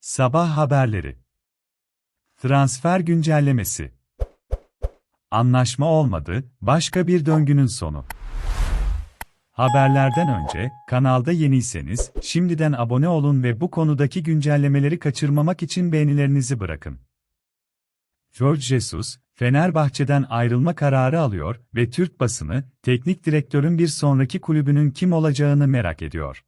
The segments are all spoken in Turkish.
Sabah haberleri. Transfer güncellemesi. Anlaşma olmadı, başka bir döngünün sonu. Haberlerden önce, kanalda yeniyseniz, şimdiden abone olun ve bu konudaki güncellemeleri kaçırmamak için beğenilerinizi bırakın. George Jesus, Fenerbahçe'den ayrılma kararı alıyor ve Türk basını, teknik direktörün bir sonraki kulübünün kim olacağını merak ediyor.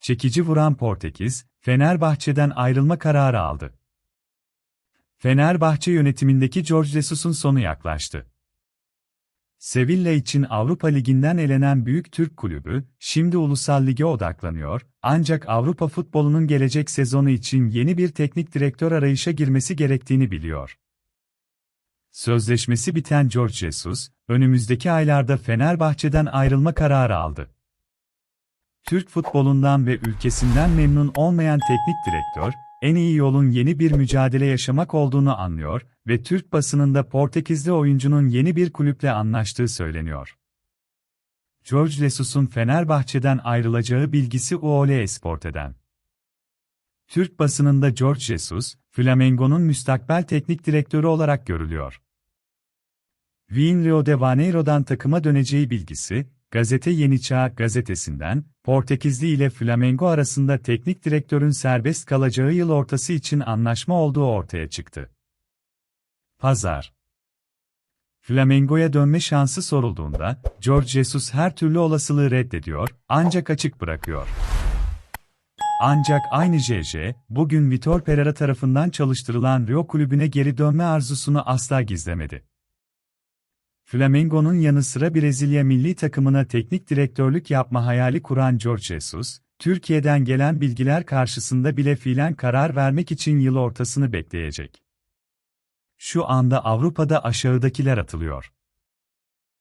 Çekici vuran Portekiz, Fenerbahçe'den ayrılma kararı aldı. Fenerbahçe yönetimindeki George Jesus'un sonu yaklaştı. Sevilla için Avrupa Ligi'nden elenen büyük Türk kulübü, şimdi Ulusal Lig'e odaklanıyor, ancak Avrupa futbolunun gelecek sezonu için yeni bir teknik direktör arayışa girmesi gerektiğini biliyor. Sözleşmesi biten George Jesus, önümüzdeki aylarda Fenerbahçe'den ayrılma kararı aldı. Türk futbolundan ve ülkesinden memnun olmayan teknik direktör, en iyi yolun yeni bir mücadele yaşamak olduğunu anlıyor ve Türk basınında Portekizli oyuncunun yeni bir kulüple anlaştığı söyleniyor. George Jesus'un Fenerbahçe'den ayrılacağı bilgisi UOL Esport'eden. Türk basınında George Jesus, Flamengo'nun müstakbel teknik direktörü olarak görülüyor. Wien de Janeiro'dan takıma döneceği bilgisi, Gazete Yeni Çağ gazetesinden, Portekizli ile Flamengo arasında teknik direktörün serbest kalacağı yıl ortası için anlaşma olduğu ortaya çıktı. Pazar Flamengo'ya dönme şansı sorulduğunda, George Jesus her türlü olasılığı reddediyor, ancak açık bırakıyor. Ancak aynı JJ, bugün Vitor Pereira tarafından çalıştırılan Rio kulübüne geri dönme arzusunu asla gizlemedi. Flamengo'nun yanı sıra Brezilya milli takımına teknik direktörlük yapma hayali kuran George Jesus, Türkiye'den gelen bilgiler karşısında bile fiilen karar vermek için yıl ortasını bekleyecek. Şu anda Avrupa'da aşağıdakiler atılıyor.